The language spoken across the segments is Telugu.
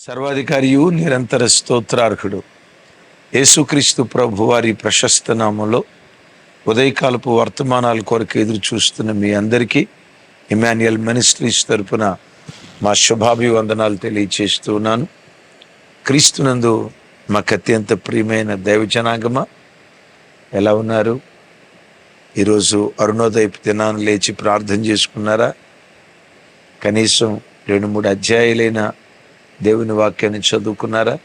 సర్వాధికారియు నిరంతర స్తోత్రార్హుడు. యేసుక్రీస్తు ప్రభు వారి ప్రశస్త నామంలో ఉదయకాలపు వర్తమానాల కొరకు ఎదురు చూస్తున్న మీ అందరికీ ఇమాన్యుయల్ మినిస్ట్రీస్ తరపున మా శుభాభివందనాలు తెలియచేస్తున్నాను క్రీస్తునందు మాకు అత్యంత ప్రియమైన దైవ జనాంగమ ఎలా ఉన్నారు? ఈరోజు అరుణోదయపు దినాన్ని లేచి ప్రార్థన చేసుకున్నారా? కనీసం రెండు మూడు అధ్యాయులైన దేవుని వాక్యాన్ని చదువుకున్నారా?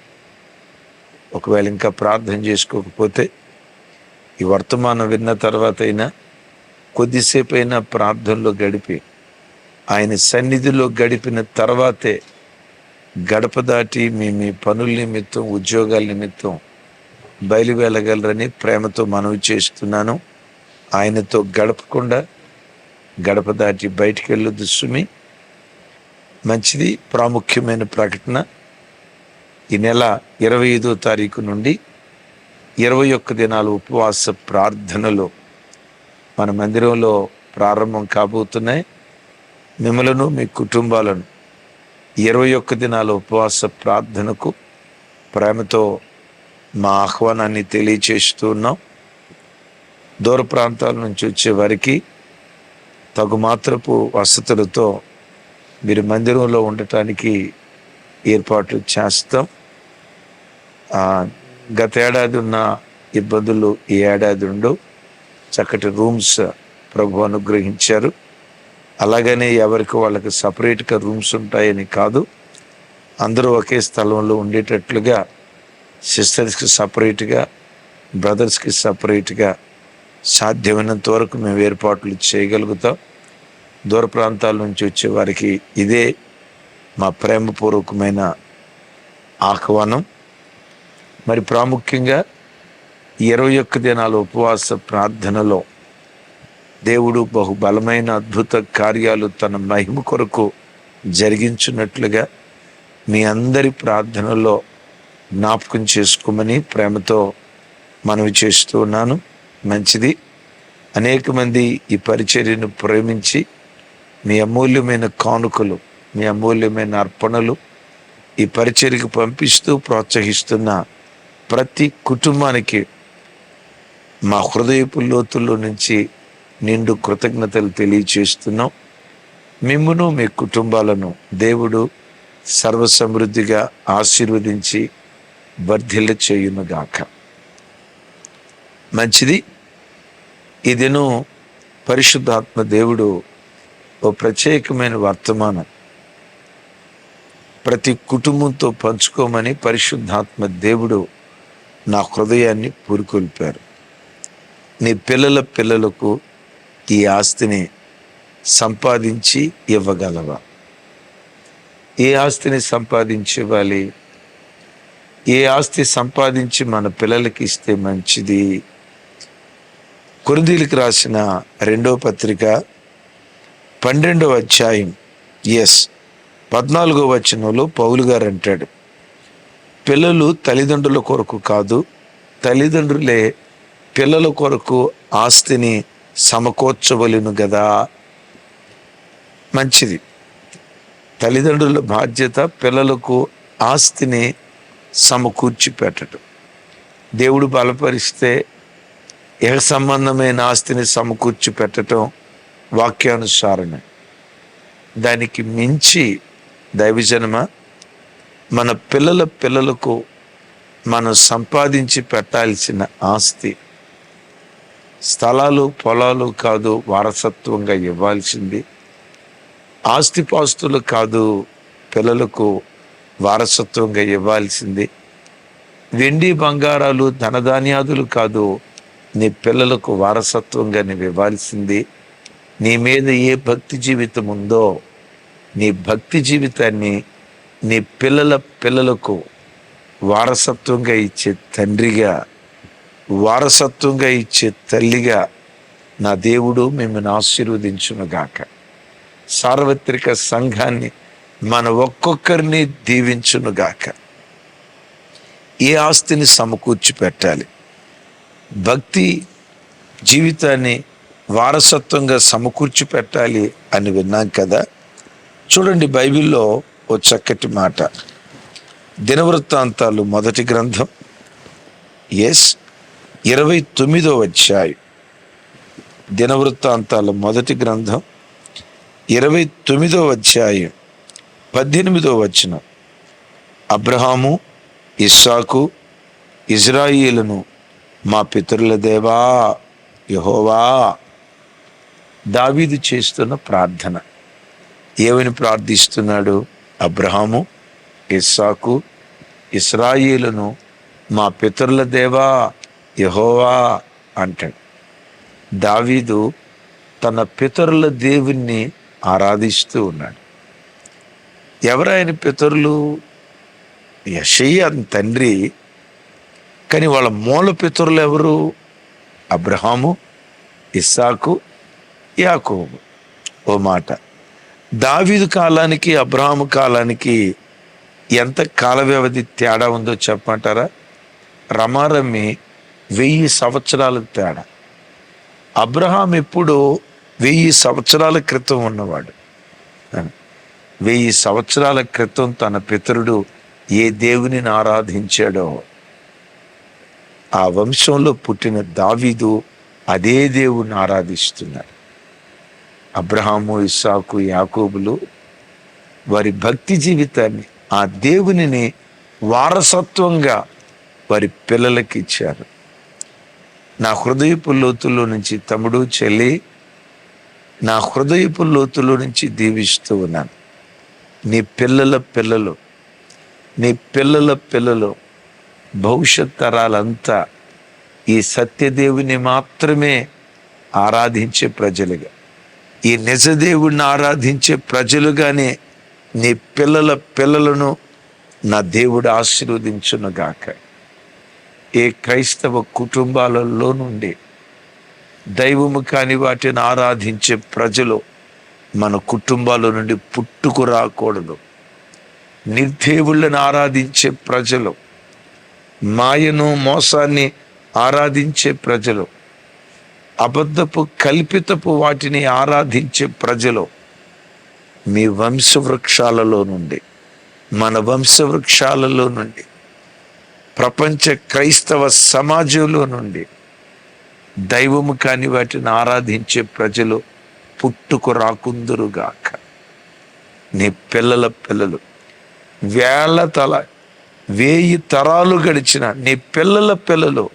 ఒకవేళ ఇంకా ప్రార్థన చేసుకోకపోతే ఈ వర్తమానం విన్న తర్వాత అయినా కొద్దిసేపు అయినా ప్రార్థనలో గడిపి ఆయన సన్నిధిలో గడిపిన తర్వాతే గడప దాటి మీ మీ పనుల నిమిత్తం ఉద్యోగాల నిమిత్తం బయలువెళ్ళగలరని ప్రేమతో మనవి చేస్తున్నాను. ఆయనతో గడపకుండా గడప దాటి బయటికి వెళ్ళొద్దు సుమి. మంచిది ప్రాముఖ్యమైన ప్రకటన. ఈ నెల ఇరవై ఐదో తారీఖు నుండి ఇరవై ఒక్క దినాల ఉపవాస ప్రార్థనలు మన మందిరంలో ప్రారంభం కాబోతున్నాయి. మిమ్మలను మీ కుటుంబాలను ఇరవై ఒక్క దినాల ఉపవాస ప్రార్థనకు ప్రేమతో మా ఆహ్వానాన్ని తెలియచేస్తూ ఉన్నాం. దూర ప్రాంతాల నుంచి వచ్చే వారికి తగు మాత్రపు వసతులతో మీరు మందిరంలో ఉండటానికి ఏర్పాట్లు చేస్తాం. గతేడాది గత ఏడాది ఉన్న ఇబ్బందులు ఈ ఏడాది ఉండవు చక్కటి రూమ్స్ ప్రభు అనుగ్రహించారు. అలాగనే ఎవరికి వాళ్ళకి సపరేట్గా రూమ్స్ ఉంటాయని కాదు. అందరూ ఒకే స్థలంలో ఉండేటట్లుగా సిస్టర్స్కి సపరేట్గా బ్రదర్స్కి సపరేట్గా సాధ్యమైనంత వరకు మేము ఏర్పాట్లు చేయగలుగుతాం. దూర ప్రాంతాల నుంచి వచ్చే వారికి ఇదే మా ప్రేమపూర్వకమైన ఆహ్వానం. మరి ప్రాముఖ్యంగా ఇరవై ఒక్క దినాల ఉపవాస ప్రార్థనలో దేవుడు బహుబలమైన అద్భుత కార్యాలు తన మహిమ కొరకు జరిగించున్నట్లుగా మీ అందరి ప్రార్థనలో జ్ఞాపకం చేసుకోమని ప్రేమతో మనవి చేస్తూ ఉన్నాను. మంచిది. అనేక మంది ఈ పరిచర్యను ప్రేమించి మీ అమూల్యమైన కానుకలు మీ అమూల్యమైన అర్పణలు ఈ పరిచర్కి పంపిస్తూ ప్రోత్సహిస్తున్న ప్రతి కుటుంబానికి మా హృదయపు లోతుల్లో నుంచి నిండు కృతజ్ఞతలు తెలియచేస్తున్నాం. మిమ్మును మీ కుటుంబాలను దేవుడు సర్వసమృద్ధిగా ఆశీర్వదించి వర్ధిల్ల చేయునుగాక మంచిది. ఈ దినం పరిశుద్ధాత్మ దేవుడు ఓ ప్రత్యేకమైన వర్తమానం. ప్రతి కుటుంబంతో పంచుకోమని పరిశుద్ధాత్మ దేవుడు నా హృదయాన్ని పూరుకొల్పారు. నీ పిల్లల పిల్లలకు ఈ ఆస్తిని సంపాదించి ఇవ్వగలవా? ఏ ఆస్తిని సంపాదించివ్వాలి ఏ ఆస్తి సంపాదించి మన పిల్లలకి ఇస్తే మంచిది? కొరిందీలకు రాసిన రెండో పత్రిక పన్నెండవ అధ్యాయం. ఎస్ పద్నాలుగో వచనంలో పౌలు గారు అంటాడు పిల్లలు తల్లిదండ్రుల కొరకు కాదు తల్లిదండ్రులే పిల్లల కొరకు ఆస్తిని సమకూర్చవలను కదా మంచిది. తల్లిదండ్రుల బాధ్యత పిల్లలకు ఆస్తిని సమకూర్చి పెట్టడం దేవుడు బలపరిస్తే ఏ సంబంధమైన ఆస్తిని సమకూర్చి పెట్టడం వాక్యానుసారమే. దానికి మించి దైవజనమ మన పిల్లల పిల్లలకు మనం సంపాదించి పెట్టాల్సిన ఆస్తి స్థలాలు పొలాలు కాదు వారసత్వంగా ఇవ్వాల్సింది. ఆస్తిపాస్తులు కాదు పిల్లలకు వారసత్వంగా ఇవ్వాల్సింది. వెండి బంగారాలు ధనధాన్యాదులు కాదు నీ పిల్లలకు వారసత్వంగా నువ్వు ఇవ్వాల్సింది. నీ మీద ఏ భక్తి జీవితం ఉందో నీ భక్తి జీవితాన్ని నీ పిల్లల పిల్లలకు వారసత్వంగా ఇచ్చే తండ్రిగా వారసత్వంగా ఇచ్చే తల్లిగా నా దేవుడు మిమ్మల్ని ఆశీర్వదించునుగాక. సార్వత్రిక సంఘాన్ని మన ఒక్కొక్కరిని దీవించునుగాక. ఏ ఆస్తిని సమకూర్చి పెట్టాలి భక్తి జీవితాన్ని వారసత్వంగా సమకూర్చి పెట్టాలి అని విన్నాం కదా. చూడండి బైబిల్లో ఓ చక్కటి మాట. దినవృత్తాంతాలు మొదటి గ్రంథం. ఎస్ ఇరవై తొమ్మిదో అధ్యాయం. దినవృత్తాంతాల మొదటి గ్రంథం. ఇరవై తొమ్మిదో అధ్యాయం. పద్దెనిమిదో వచనం. అబ్రహాము ఇస్సాకు ఇజ్రాయిలను మా పితరుల దేవా యహోవా. దావీదు చేస్తున్న ప్రార్థన. ఏమని ప్రార్థిస్తున్నాడు? అబ్రహాము ఇస్సాకు ఇస్రాయిలను మా పితరుల దేవా యహోవా అంటాడు. దావీదు తన పితరుల దేవుణ్ణి ఆరాధిస్తూ ఉన్నాడు. ఎవరాయన పితరులు? యషయ్య తండ్రి. కానీ వాళ్ళ మూల పితరులు ఎవరు? అబ్రహాము ఇస్సాకు యాకోబు ఓ మాట. దావీదు కాలానికి అబ్రహాము కాలానికి ఎంత కాల వ్యవధి తేడా ఉందో చెప్పమంటారా? రమారమ్మి వెయ్యి సంవత్సరాల తేడా. అబ్రహాం ఎప్పుడో వెయ్యి సంవత్సరాల క్రితం ఉన్నవాడు. వెయ్యి సంవత్సరాల క్రితం తన పితరుడు ఏ దేవునిని ఆరాధించాడో. ఆ వంశంలో పుట్టిన దావీదు అదే దేవుణ్ణి ఆరాధిస్తున్నాడు అబ్రహాము ఇస్సాకు యాకోబులు వారి భక్తి జీవితాన్ని ఆ దేవునిని వారసత్వంగా వారి పిల్లలకి ఇచ్చారు. నా హృదయపు లోతుల్లో నుంచి తమ్ముడు చెల్లి నా హృదయపు లోతులో నుంచి దీవిస్తూ ఉన్నాను. నీ పిల్లల పిల్లలు నీ పిల్లల పిల్లలు భవిష్యత్ తరాలంతా ఈ సత్యదేవుని మాత్రమే ఆరాధించే ప్రజలుగా. ఈ నిజదేవుడిని ఆరాధించే ప్రజలుగానే నీ పిల్లల పిల్లలను నా దేవుడు ఆశీర్వదించునుగాక. ఏ క్రైస్తవ కుటుంబాలలో నుండి దైవము కాని వాటిని ఆరాధించే ప్రజలు మన కుటుంబాల నుండి పుట్టుకు రాకూడదు. నిర్దేవుళ్ళని ఆరాధించే ప్రజలు మాయను మోసాన్ని ఆరాధించే ప్రజలు అబద్ధపు కల్పితపు వాటిని ఆరాధించే ప్రజలు మీ వంశవృక్షాలలో నుండి మన వంశవృక్షాలలో నుండి ప్రపంచ క్రైస్తవ సమాజంలో నుండి దైవము కాని వాటిని ఆరాధించే ప్రజలు పుట్టుకు రాకుందురుగాక నీ పిల్లల పిల్లలు వేల తల వేయి తరాలు గడిచిన నీ పిల్లల పిల్లలు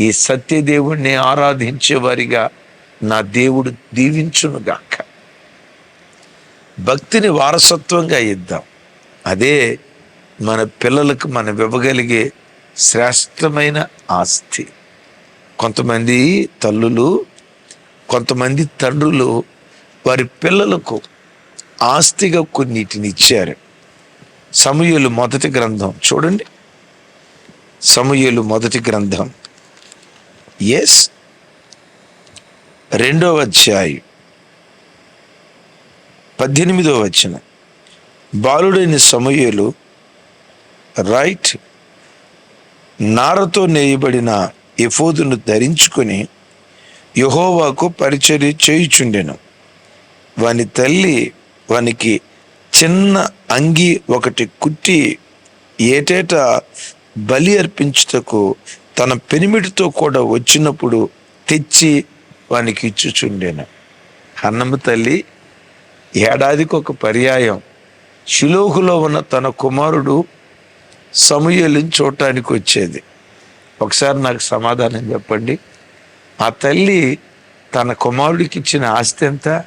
ఈ సత్యదేవుణ్ణి ఆరాధించే వారిగా నా దేవుడు దీవించునుగాక. భక్తిని వారసత్వంగా ఇద్దాం. అదే మన పిల్లలకు మనం ఇవ్వగలిగే శ్రేష్టమైన ఆస్తి. కొంతమంది తల్లులు కొంతమంది తండ్రులు వారి పిల్లలకు ఆస్తిగా కొన్నిటిని ఇచ్చారు. సమూహలు మొదటి గ్రంథం చూడండి. సమూహలు మొదటి గ్రంథం. ఎస్ రెండవ అధ్యాయం. పద్దెనిమిదవ వచ్చిన బాలుడైన సమయలు రైట్ నారతో నేయబడిన ఎఫోదును ధరించుకొని యహోవాకు పరిచర్య చేయుచుండెను. వాని తల్లి వానికి చిన్న అంగి ఒకటి కుట్టి ఏటేటా బలి అర్పించుటకు తన పెనిమిటితో కూడా వచ్చినప్పుడు తెచ్చి వానికి ఇచ్చుచుండేను. అన్నమ్మ తల్లి ఏడాదికి ఒక పర్యాయం. శిలోహులో ఉన్న తన కుమారుడు సమూహలను చూడటానికి వచ్చేది. ఒకసారి నాకు సమాధానం చెప్పండి. ఆ తల్లి తన కుమారుడికి ఇచ్చిన ఆస్తి ఎంత?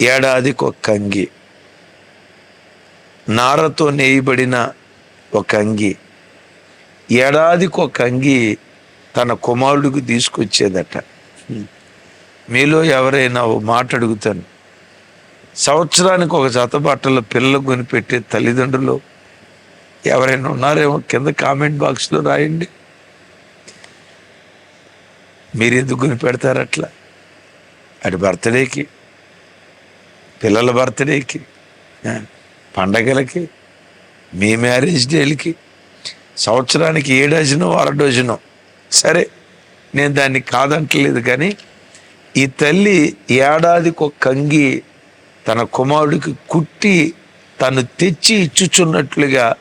ఏడాదికి ఒక అంగి. నారతో నేయబడిన ఒక అంగి. ఏడాదికి ఒక అంగి తన కుమారుడికి తీసుకొచ్చేదట. మీలో ఎవరైనా ఓ మాట అడుగుతాను సంవత్సరానికి ఒక జత బట్టలు పిల్లలు కొనిపెట్టే తల్లిదండ్రులు ఎవరైనా ఉన్నారేమో కింద కామెంట్ బాక్స్లో రాయండి. మీరు ఎందుకు కొనిపెడతారు అట్లా అటు బర్త్డేకి పిల్లల బర్త్డేకి పండగలకి మీ మ్యారేజ్ డేలకి సంవత్సరానికి ఏ డజను అర డజను. సరే నేను దాన్ని కాదంటలేదు కానీ ఈ తల్లి ఏడాదికి ఒక కంగి తన కుమారుడికి కుట్టి తను తెచ్చి ఇచ్చుచున్నట్లుగా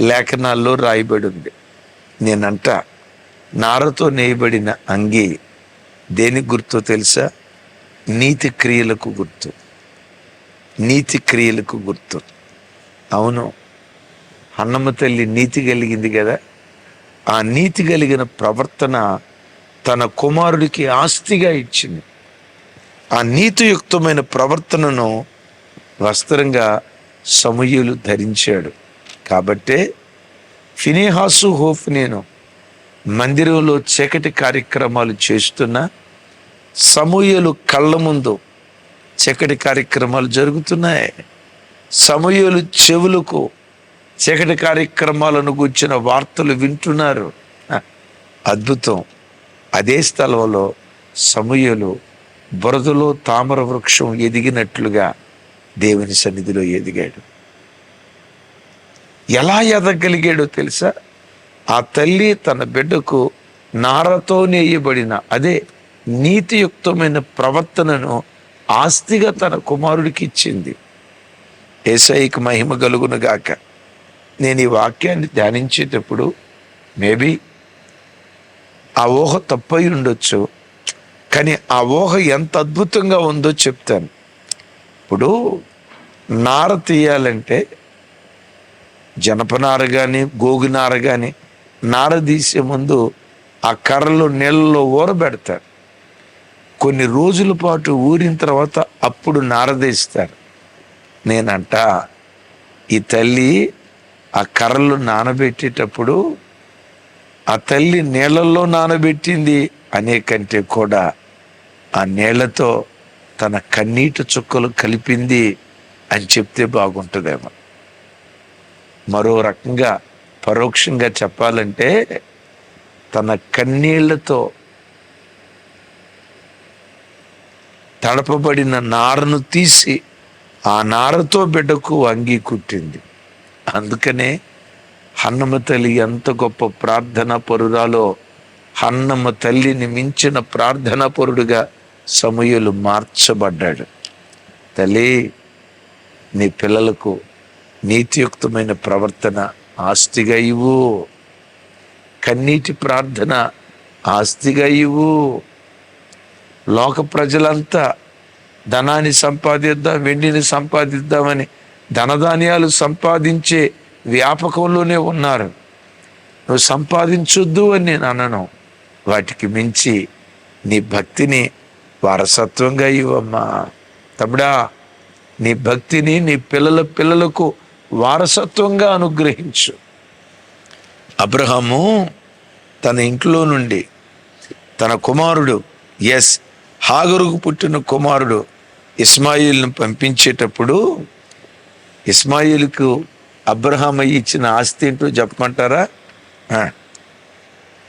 లేఖనాల్లో రాయబడి ఉంది నేనంట నారతో నేయబడిన అంగి దేనికి గుర్తో తెలుసా? నీతి క్రియలకు గుర్తు. నీతి క్రియలకు గుర్తు. అవును అన్నమ్మ తల్లి నీతి కలిగింది కదా. ఆ నీతి కలిగిన ప్రవర్తన తన కుమారుడికి ఆస్తిగా ఇచ్చింది. ఆ నీతియుక్తమైన ప్రవర్తనను వస్త్రంగా సమయులు ధరించాడు. కాబట్టే ఫినేహాసు హోఫ్ నేను మందిరంలో చీకటి కార్యక్రమాలు చేస్తున్న సమూయలు కళ్ళ ముందు చీకటి కార్యక్రమాలు జరుగుతున్నాయి. సమూయలు చెవులకు చీకటి కార్యక్రమాలను గుర్చిన వార్తలు వింటున్నారు. అద్భుతం. అదే స్థలంలో సమయలు బురదలో తామర వృక్షం ఎదిగినట్లుగా దేవుని సన్నిధిలో ఎదిగాడు. ఎలా ఎదగలిగాడో తెలుసా? ఆ తల్లి తన బిడ్డకు నారతో నేయబడిన అదే నీతియుక్తమైన ప్రవర్తనను ఆస్తిగా తన కుమారుడికి ఇచ్చింది. ఏసైకి మహిమ కలుగునుగాక. గాక నేను ఈ వాక్యాన్ని ధ్యానించేటప్పుడు మేబీ ఆ ఊహ తప్పై ఉండొచ్చు కానీ ఆ ఊహ ఎంత అద్భుతంగా ఉందో చెప్తాను. ఇప్పుడు నార తీయాలంటే జనపనార కానీ గోగునార కానీ నార తీసే ముందు ఆ కర్రలు నీళ్ళలో ఊరబెడతారు కొన్ని రోజుల పాటు ఊరిన తర్వాత అప్పుడు నారదీస్తారు నేనంట ఈ తల్లి ఆ కర్రలు నానబెట్టేటప్పుడు ఆ తల్లి నీళ్ళల్లో నానబెట్టింది అనే కంటే కూడా ఆ నీళ్ళతో తన కన్నీటి చుక్కలు కలిపింది అని చెప్తే బాగుంటుందేమో. మరో రకంగా పరోక్షంగా చెప్పాలంటే తన కన్నీళ్ళతో తడపబడిన నారను తీసి ఆ నారతో బిడ్డకు అంగీ కుట్టింది. అందుకనే హన్నమ తల్లి ఎంత గొప్ప ప్రార్థన పరురాలో హన్నమ తల్లిని మించిన ప్రార్థన పరుడుగా సమయలు మార్చబడ్డాడు. తల్లి నీ పిల్లలకు నీతియుక్తమైన ప్రవర్తన ఆస్తిగా ఇవ్వు. కన్నీటి ప్రార్థన ఆస్తిగా ఇవ్వు. లోక ప్రజలంతా ధనాన్ని సంపాదిద్దాం వెండిని సంపాదిద్దామని ధనధాన్యాలు సంపాదించే వ్యాపకంలోనే ఉన్నారు. నువ్వు సంపాదించొద్దు అని నేను అనను. వాటికి మించి నీ భక్తిని వారసత్వంగా ఇవ్వమ్మా. తమ్ముడా నీ భక్తిని నీ పిల్లల పిల్లలకు వారసత్వంగా అనుగ్రహించు. అబ్రహాము తన ఇంట్లో నుండి తన కుమారుడు ఎస్ హాగరుకు పుట్టిన కుమారుడు ఇస్మాయిల్ను పంపించేటప్పుడు ఇస్మాయిల్కు అబ్రహాం ఇచ్చిన ఆస్తి ఏంటో చెప్పమంటారా?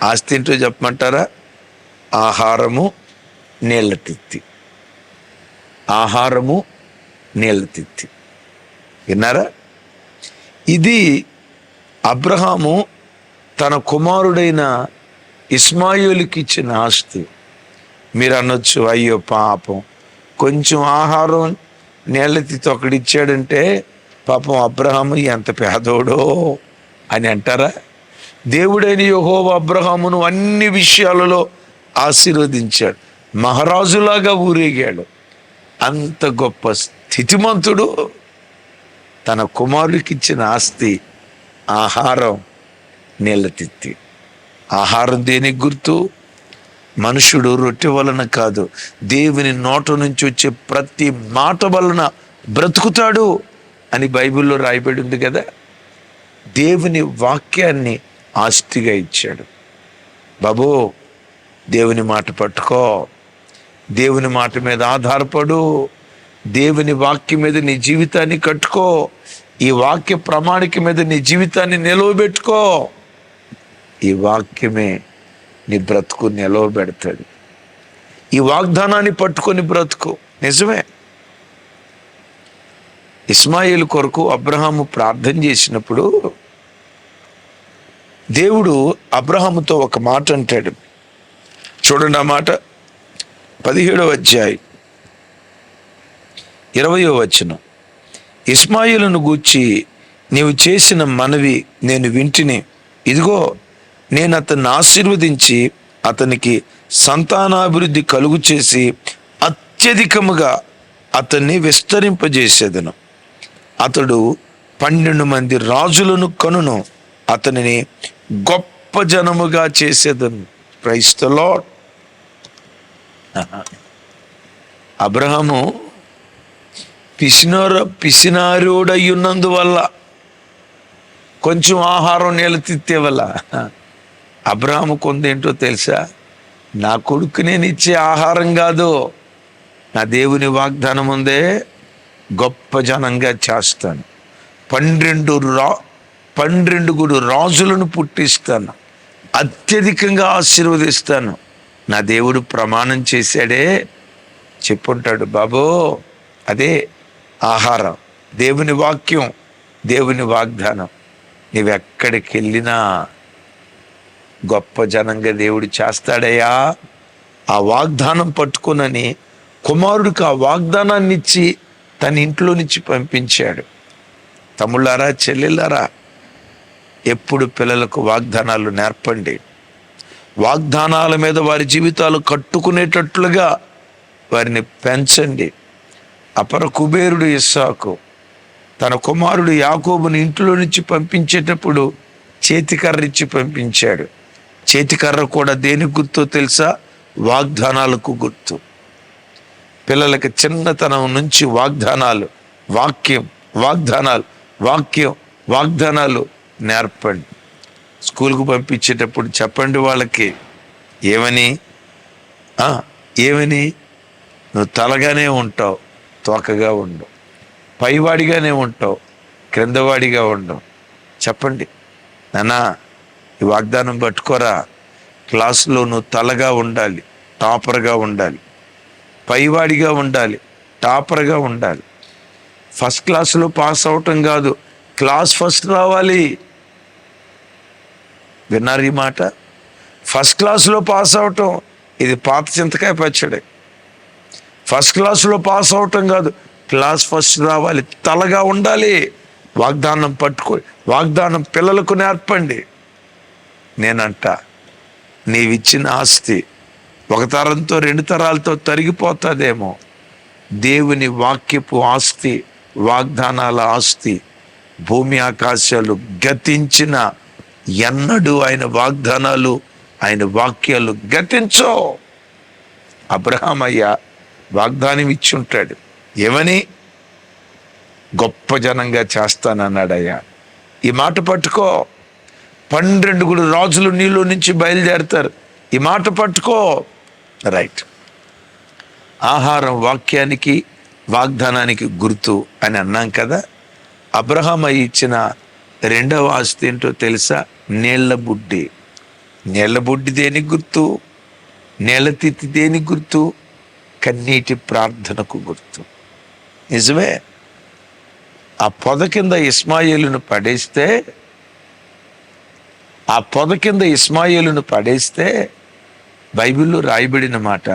ఆస్తి ఏంటో చెప్పమంటారా? ఆహారము నీళ్ళ తిత్తి ఆహారము నీళ్ళ తిత్తి విన్నారా? ఇది అబ్రహాము తన కుమారుడైన ఇస్మాయిల్కి ఇచ్చిన ఆస్తి. మీరు అనొచ్చు అయ్యో పాపం. కొంచెం ఆహారం నీళ్ళ తిత్తి ఇచ్చాడంటే పాపం అబ్రహాము ఎంత పేదోడో అని అంటారా? దేవుడైన యెహోవా అబ్రహామును అన్ని విషయాలలో ఆశీర్వదించాడు. మహారాజులాగా ఊరేగాడు. అంత గొప్ప స్థితిమంతుడు. తన కుమారుడికి ఇచ్చిన ఆస్తి ఆహారం నీళ్ళతిత్తి ఆహారం దేనికి గుర్తు? మనుషుడు రొట్టె వలన కాదు దేవుని నోట నుంచి వచ్చే ప్రతి మాట వలన బ్రతుకుతాడు. అని బైబిల్లో రాయబడి ఉంది కదా? దేవుని వాక్యాన్ని ఆస్తిగా ఇచ్చాడు. బాబు దేవుని మాట పట్టుకో. దేవుని మాట మీద ఆధారపడు. దేవుని వాక్యం మీద నీ జీవితాన్ని కట్టుకో. ఈ వాక్య ప్రమాణిక మీద నీ జీవితాన్ని నిలవబెట్టుకో. ఈ వాక్యమే నీ బ్రతుకు నిలవబెడతాడు ఈ వాగ్దానాన్ని పట్టుకొని బ్రతుకు. నిజమే? ఇస్మాయిల్ కొరకు అబ్రహాము ప్రార్థన చేసినప్పుడు దేవుడు అబ్రహాముతో ఒక మాట అంటాడు. చూడండి ఆ మాట. పదిహేడవ అధ్యాయం. ఇరవయో వచనం. ఇస్మాయిలను గూర్చి నీవు చేసిన మనవి నేను వింటిని. ఇదిగో నేను అతన్ని ఆశీర్వదించి అతనికి సంతానాభివృద్ధి కలుగు చేసి అత్యధికముగా అతన్ని విస్తరింపజేసేదను. అతడు పన్నెండు మంది రాజులను కనును. అతనిని గొప్ప జనముగా చేసేదను. క్రైస్తలో అబ్రహము పిసినార పిసినారుడయ్యున్నందువల్ల కొంచెం ఆహారం నిలతిత్తే వల్ల అబ్రహము కొందేంటో తెలుసా? నా కొడుకు నేను ఇచ్చే ఆహారం కాదు. నా దేవుని వాగ్దానం ఉందే గొప్ప జనంగా చేస్తాను. పన్నెండు రా పన్నెండుగురు రాజులను పుట్టిస్తాను. అత్యధికంగా ఆశీర్వదిస్తాను. నా దేవుడు ప్రమాణం చేశాడే. చెప్పుంటాడు బాబో అదే ఆహారం దేవుని వాక్యం దేవుని వాగ్దానం. నీవెక్కడికి వెళ్ళినా గొప్ప జనంగా దేవుడు చేస్తాడయ్యా. ఆ వాగ్దానం పట్టుకునని కుమారుడికి ఆ వాగ్దానాన్ని ఇచ్చి తన ఇంట్లో నుంచి పంపించాడు. తమ్ముళ్ళారా చెల్లెళ్ళారా ఎప్పుడు పిల్లలకు వాగ్దానాలు నేర్పండి. వాగ్దానాల మీద వారి జీవితాలు కట్టుకునేటట్లుగా వారిని పెంచండి. అపర కుబేరుడు ఇస్సాకు తన కుమారుడు యాకోబుని ఇంట్లో నుంచి పంపించేటప్పుడు చేతికర్ర ఇచ్చి పంపించాడు. చేతికర్ర కూడా దేనికి గుర్తో తెలుసా? వాగ్దానాలకు గుర్తు. పిల్లలకి చిన్నతనం నుంచి వాగ్దానాలు వాక్యం వాగ్దానాలు వాక్యం వాగ్దానాలు నేర్పండి. స్కూల్కు పంపించేటప్పుడు చెప్పండి వాళ్ళకి ఏమని? ఏమని? నువ్వు తలగానే ఉంటావు తోకగా ఉండవు పైవాడిగానే ఉంటావు క్రిందవాడిగా ఉండవు చెప్పండి. నానా ఈ వాగ్దానం పట్టుకోరా. క్లాసులో నువ్వు తలగా ఉండాలి టాపర్గా ఉండాలి. పైవాడిగా ఉండాలి టాపర్గా ఉండాలి. ఫస్ట్ క్లాస్లో పాస్ అవటం కాదు క్లాస్ ఫస్ట్ రావాలి. విన్నారు ఈ మాట? ఫస్ట్ క్లాస్లో పాస్ అవటం ఇది పాత చింతకాయ పచ్చడి. ఫస్ట్ క్లాస్లో పాస్ అవటం కాదు క్లాస్ ఫస్ట్ రావాలి తలగా ఉండాలి. వాగ్దానం పట్టుకో వాగ్దానం పిల్లలకు నేర్పండి. నేనంట నీవిచ్చిన ఆస్తి. ఒక తరంతో రెండు తరాలతో తరిగిపోతుందేమో. దేవుని వాక్యపు ఆస్తి వాగ్దానాల ఆస్తి భూమి ఆకాశాలు గతించిన ఎన్నడూ ఆయన వాగ్దానాలు ఆయన వాక్యాలు గతించో. అబ్రహాం వాగ్దానం ఇచ్చి ఉంటాడు. ఏమని? గొప్ప జనంగా చేస్తానన్నాడయ్యా. ఈ మాట పట్టుకో. పన్నెండుగురు రాజులు నీళ్ళు నుంచి బయలుదేరుతారు. ఈ మాట పట్టుకో. రైట్ ఆహారం వాక్యానికి వాగ్దానానికి గుర్తు అని అన్నాం కదా. అబ్రహాం ఇచ్చిన రెండవ ఆస్తి ఏంటో తెలుసా? నీళ్ళ బుడ్డి. నీళ్ళ బుడ్డి దేనికి గుర్తు? నేలతిత్తి దేనికి గుర్తు? కన్నీటి ప్రార్థనకు గుర్తు. నిజమే? ఆ పొద కింద ఇస్మాయిలును పడేస్తే ఆ పొద కింద ఇస్మాయిలును పడేస్తే బైబిల్లో రాయబడిన మాట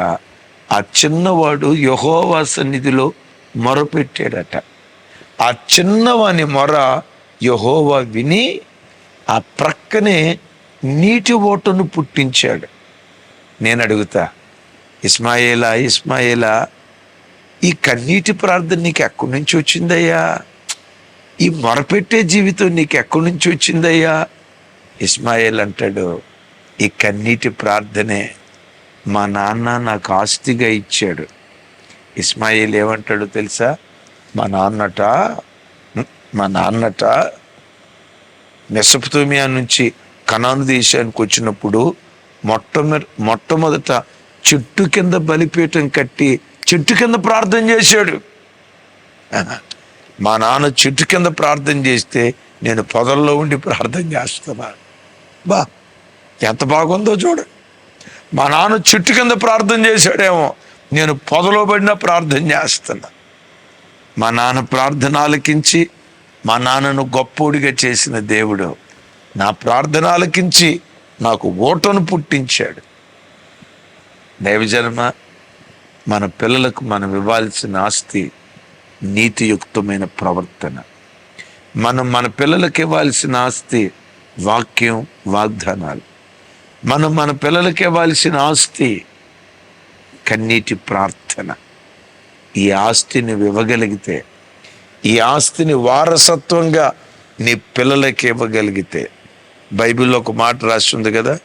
ఆ చిన్నవాడు యహోవా సన్నిధిలో మొరపెట్టాడట. ఆ చిన్నవాని మొర యహోవా విని ఆ ప్రక్కనే నీటి ఓటను పుట్టించాడు. నేను అడుగుతా ఇస్మాయిలా ఇస్మాయిలా ఈ కన్నీటి ప్రార్థన నీకు ఎక్కడి నుంచి వచ్చిందయ్యా? ఈ మొరపెట్టే జీవితం నీకు ఎక్కడి నుంచి వచ్చిందయ్యా? ఇస్మాయిల్ అంటాడు ఈ కన్నీటి ప్రార్థనే మా నాన్న నాకు ఆస్తిగా ఇచ్చాడు. ఇస్మాయిల్ ఏమంటాడు తెలుసా? మా నాన్నట మా నాన్నట మెసపుతోమియా నుంచి కనాను దేశానికి వచ్చినప్పుడు మొట్టమొదటి మొట్టమొదట చెట్టు కింద బలిపీఠం కట్టి చెట్టు కింద ప్రార్థన చేశాడు. మా నాన్న చెట్టు కింద ప్రార్థన చేస్తే నేను పొదల్లో ఉండి ప్రార్థన చేస్తున్నాను బా ఎంత బాగుందో చూడు. మా నాన్న చెట్టు కింద ప్రార్థన చేశాడేమో. నేను పొదలో పడిన ప్రార్థన చేస్తున్నా. మా నాన్న ప్రార్థన ఆలకించి మా నాన్నను గొప్పోడిగా చేసిన దేవుడు. నా ప్రార్థన ఆలకించి నాకు ఓటను పుట్టించాడు. దైవజన్మ మన పిల్లలకు మనం ఇవ్వాల్సిన ఆస్తి నీతియుక్తమైన ప్రవర్తన. మనం మన పిల్లలకి ఇవ్వాల్సిన ఆస్తి వాక్యం వాగ్దానాలు. మనం మన పిల్లలకి ఇవ్వాల్సిన ఆస్తి కన్నీటి ప్రార్థన. ఈ ఆస్తిని ఇవ్వగలిగితే ఈ ఆస్తిని వారసత్వంగా నీ పిల్లలకి ఇవ్వగలిగితే బైబిల్లో ఒక మాట రాసి ఉంది కదా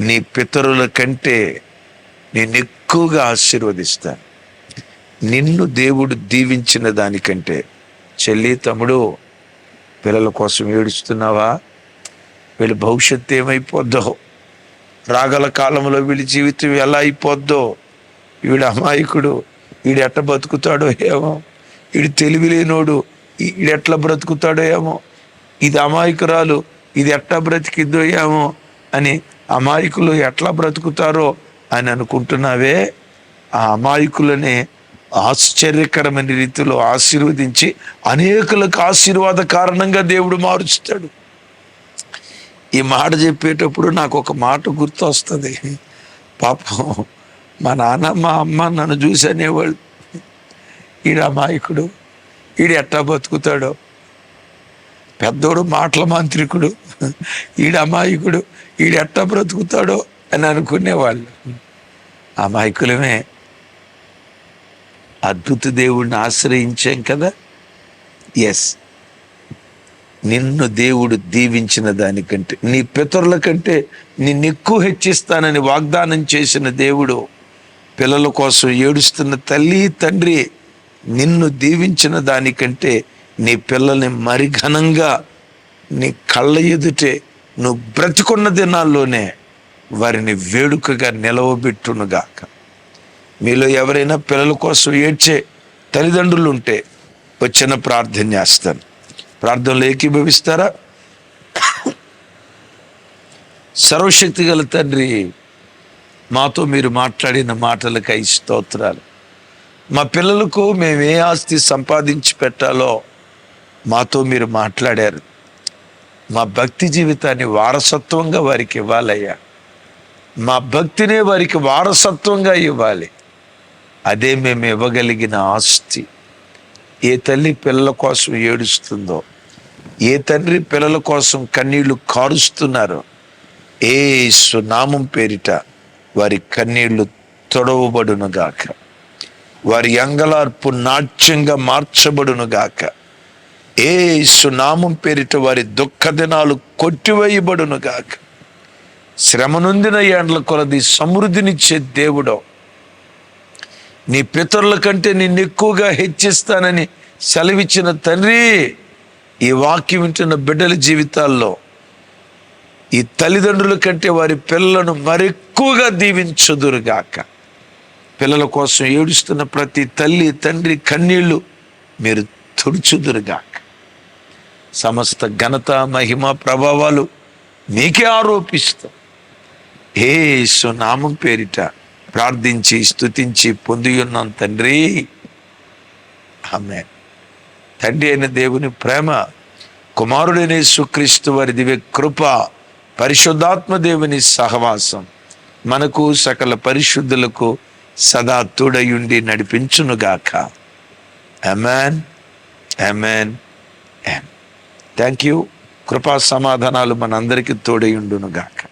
నీ పితరుల కంటే నేను ఎక్కువగా ఆశీర్వదిస్తాను నిన్ను దేవుడు దీవించిన దానికంటే చెల్లి తమ్ముడు పిల్లల కోసం ఏడుస్తున్నావా? వీళ్ళ భవిష్యత్తు ఏమైపోద్దో? రాగల కాలంలో వీడి జీవితం ఎలా అయిపోద్దో వీడు అమాయకుడు వీడు ఎట్ట బతుకుతాడో ఏమో వీడు తెలివి లేనోడు వీడు ఎట్లా బ్రతుకుతాడో ఏమో ఇది అమాయకురాలు ఇది ఎట్లా బ్రతికిద్దో ఏమో అని అమాయకులు ఎట్లా బ్రతుకుతారో అని అనుకుంటున్నావే? ఆ అమాయకులనే ఆశ్చర్యకరమైన రీతిలో ఆశీర్వదించి అనేకులకు ఆశీర్వాద కారణంగా దేవుడు మారుస్తాడు. ఈ మాట చెప్పేటప్పుడు నాకు ఒక మాట గుర్తొస్తుంది. పాపం మా నాన్న మా అమ్మ నన్ను చూసి అనేవాళ్ళు. ఈడ అమాయకుడు ఈడు ఎట్టా బతుకుతాడో. పెద్దోడు మాటల మాంత్రికుడు ఈడ అమాయకుడు ఈడు ఎట్టా బ్రతుకుతాడో అని అనుకునేవాళ్ళు. అమాయకులమే అద్భుత దేవుడిని ఆశ్రయించాం కదా? ఎస్ నిన్ను దేవుడు దీవించిన దానికంటే నీ పితరుల కంటే నిన్ను ఎక్కువ హెచ్చిస్తానని వాగ్దానం చేసిన దేవుడు పిల్లల కోసం ఏడుస్తున్న తల్లి తండ్రి నిన్ను దీవించిన దానికంటే నీ పిల్లల్ని మరి ఘనంగా నీ కళ్ళ ఎదుటే నువ్వు బ్రతికున్న దినాల్లోనే వారిని వేడుకగా నిలవబెట్టునుగాక. మీలో ఎవరైనా పిల్లల కోసం ఏడ్చే తల్లిదండ్రులు ఉంటే వచ్చిన ప్రార్థన చేస్తాను. ప్రార్థనలు ఏకీభవిస్తారా? సర్వశక్తి గల తండ్రి మాతో మీరు మాట్లాడిన మాటలకై స్తోత్రాలు. మా పిల్లలకు మేము ఏ ఆస్తి సంపాదించి పెట్టాలో మాతో మీరు మాట్లాడారు. మా భక్తి జీవితాన్ని వారసత్వంగా వారికి ఇవ్వాలయ్యా. మా భక్తినే వారికి వారసత్వంగా ఇవ్వాలి. అదే మేము ఇవ్వగలిగిన ఆస్తి. ఏ తల్లి పిల్లల కోసం ఏడుస్తుందో ఏ తండ్రి పిల్లల కోసం కన్నీళ్ళు కారుస్తున్నారో ఏ సునామం పేరిట వారి కన్నీళ్ళు తొడవబడునుగాక. వారి అంగలార్పు నాట్యంగా మార్చబడునుగాక. ఏ సునామం పేరిట వారి దుఃఖ దినాలు కొట్టివేయబడునుగాక. శ్రమ నొందిన ఏండ్ల కొలది సమృద్ధినిచ్చే దేవుడో నీ పితరుల కంటే నిన్ను ఎక్కువగా హెచ్చిస్తానని సెలవిచ్చిన తండ్రి ఈ వాక్యం వింటున్న బిడ్డల జీవితాల్లో ఈ తల్లిదండ్రుల కంటే వారి పిల్లలను మరెక్కువగా దీవించుదురుగాక. పిల్లల కోసం ఏడుస్తున్న ప్రతి తల్లి తండ్రి కన్నీళ్ళు మీరు తుడుచుదురుగాక. సమస్త ఘనత మహిమ ప్రభావాలు మీకే ఆరోపిస్తాం. ఏ నామం పేరిట ప్రార్థించి స్తుతించి పొంది ఉన్నాం తండ్రి. ఆమె తండ్రి అయిన దేవుని ప్రేమ కుమారుడైన సుక్రీస్తు వారి దివ్య కృప పరిశుద్ధాత్మ దేవుని సహవాసం మనకు సకల పరిశుద్ధులకు సదా తోడయుండి నడిపించునుగాక. అమెన్ అమెన్ థ్యాంక్ యూ కృపా సమాధానాలు మనందరికీ తోడయుండునుగాక.